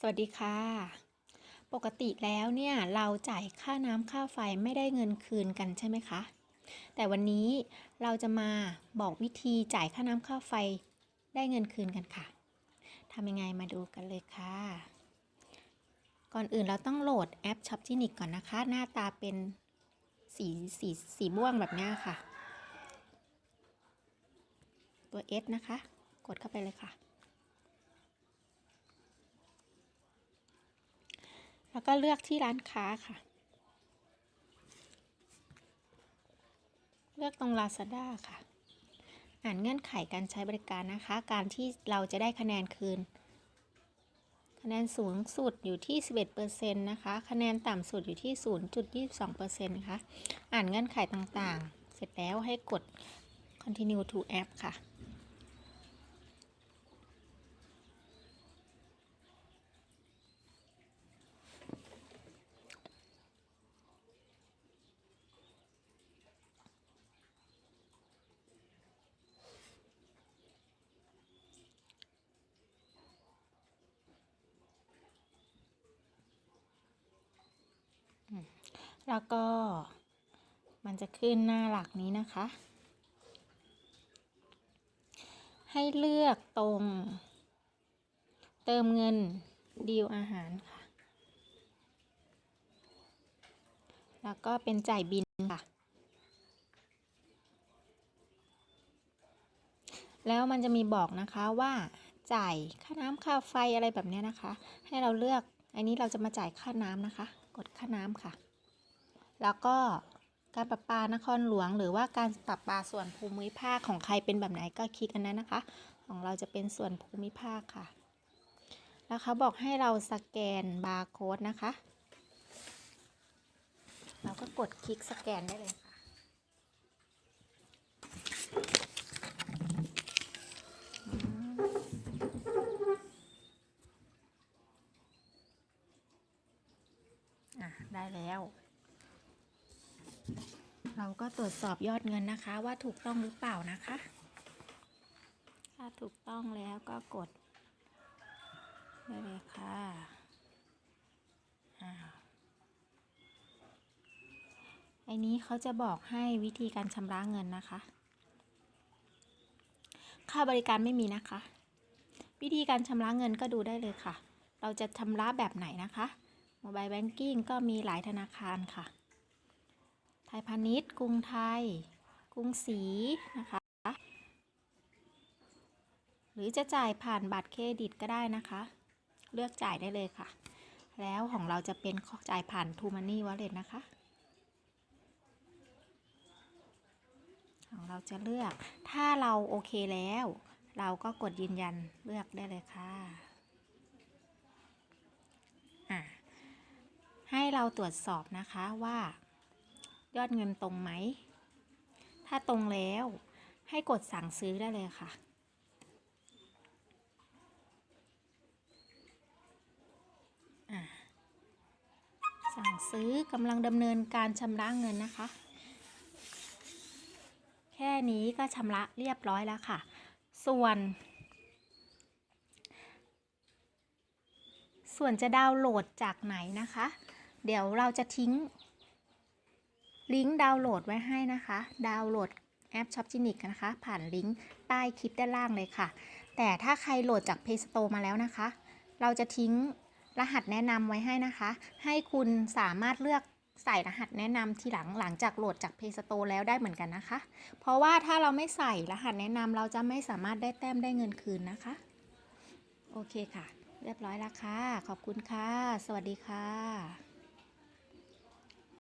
สวัสดีค่ะ ปกติแล้วเนี่ยเราจ่ายค่าน้ำค่าไฟไม่ได้เงินคืนกันใช่ไหมคะ แต่วันนี้เราจะมาบอกวิธีจ่ายค่าน้ำค่าไฟได้เงินคืนกันค่ะทำยังไงมาดูกันเลยค่ะ ก่อนอื่นเราต้องโหลดแอป s h o p g e n i c ก่อนนะคะ หน้าตาเป็นสีสีสีม่วงแบบนี้ค่ะ ตัว S นะคะ กดเข้าไปเลยค่ะ แล้วก็เลือกที่ร้านค้าค่ะ เลือกตรง Lazada ค่ะ อ่านเงื่อนไขการใช้บริการนะคะ การที่เราจะได้คะแนนคืน คะแนนสูงสุดอยู่ที่ 11%นะคะ คะแนนต่ำสุดอยู่ที่ 0.22%นะคะ อ่านเงื่อนไขต่างๆ เสร็จแล้วให้กด continue to app ค่ะ แล้วก็มันจะขึ้นหน้าหลักนี้นะคะ ให้เลือกตรง เติมเงินดีลอาหารค่ะ แล้วก็เป็นจ่ายบินค่ะ แล้วมันจะมีบอกนะคะว่าจ่ายค่าน้ำค่าไฟอะไรแบบนี้นะคะ ให้เราเลือก อันนี้เราจะมาจ่ายค่าน้ำนะคะ กดค่าน้ำค่ะ แล้วก็การประปานครหลวง หรือว่าการประปาส่วนภูมิภาคของใครเป็นแบบไหนก็คลิกอันนั้นนะคะ ของเราจะเป็นส่วนภูมิภาคค่ะ แล้วเขาบอกให้เราสแกนบาร์โค้ดนะคะ เราก็กดคลิกสแกนได้เลยค่ะ อะได้แล้ว เราก็ตรวจสอบยอดเงินนะคะ ว่าถูกต้องหรือเปล่านะคะ ถ้าถูกต้องแล้วก็กดได้เลยค่ะอ้าวไอ้นี้เขาจะบอกให้วิธีการชำระเงินนะคะ ค่าบริการไม่มีนะคะ วิธีการชำระเงินก็ดูได้เลยค่ะ เราจะชำระแบบไหนนะคะ โมบายแบงกิ้งก็มีหลายธนาคารค่ะ ไทยพาณิชย์ กรุงไทย กรุงศรีนะคะ หรือจะจ่ายผ่านบัตรเครดิตก็ได้นะคะ เลือกจ่ายได้เลยค่ะ แล้วของเราจะเป็นจ่ายผ่าน t ูมันนี่วอลเล็ตนะคะ ของเราจะเลือก ถ้าเราโอเคแล้ว เราก็กดยืนยันเลือกได้เลยค่ะอะ ให้ เราตรวจสอบนะคะว่า ยอดเงินตรงไหม ถ้าตรงแล้วให้กดสั่งซื้อได้เลยค่ะอะ สั่งซื้อกำลังดำเนินการชำระเงินนะคะ แค่นี้ก็ชำระเรียบร้อยแล้วค่ะ ส่วน ส่วนจะดาวน์โหลดจากไหนนะคะ เดี๋ยวเราจะทิ้ง ลิงก์ดาวน์โหลดไว้ให้นะคะ ดาวน์โหลดแอป s h o p g e n i c นะคะ ผ่านลิงก์ใต้คลิปด้านล่างเลยค่ะ แต่ถ้าใครโหลดจาก Play Store มาแล้วนะคะ เราจะทิ้งรหัสแนะนำไว้ให้นะคะ ให้คุณสามารถเลือกใส่รหัสแนะนำทีหลังหลังจากโหลดจาก Play Store แล้วได้เหมือนกันนะคะ เพราะว่าถ้าเราไม่ใส่รหัสแนะนำเราจะไม่สามารถได้แต้มได้เงินคืนนะคะ โอเคค่ะ เรียบร้อยแล้วค่ะ ขอบคุณค่ะ สวัสดีค่ะ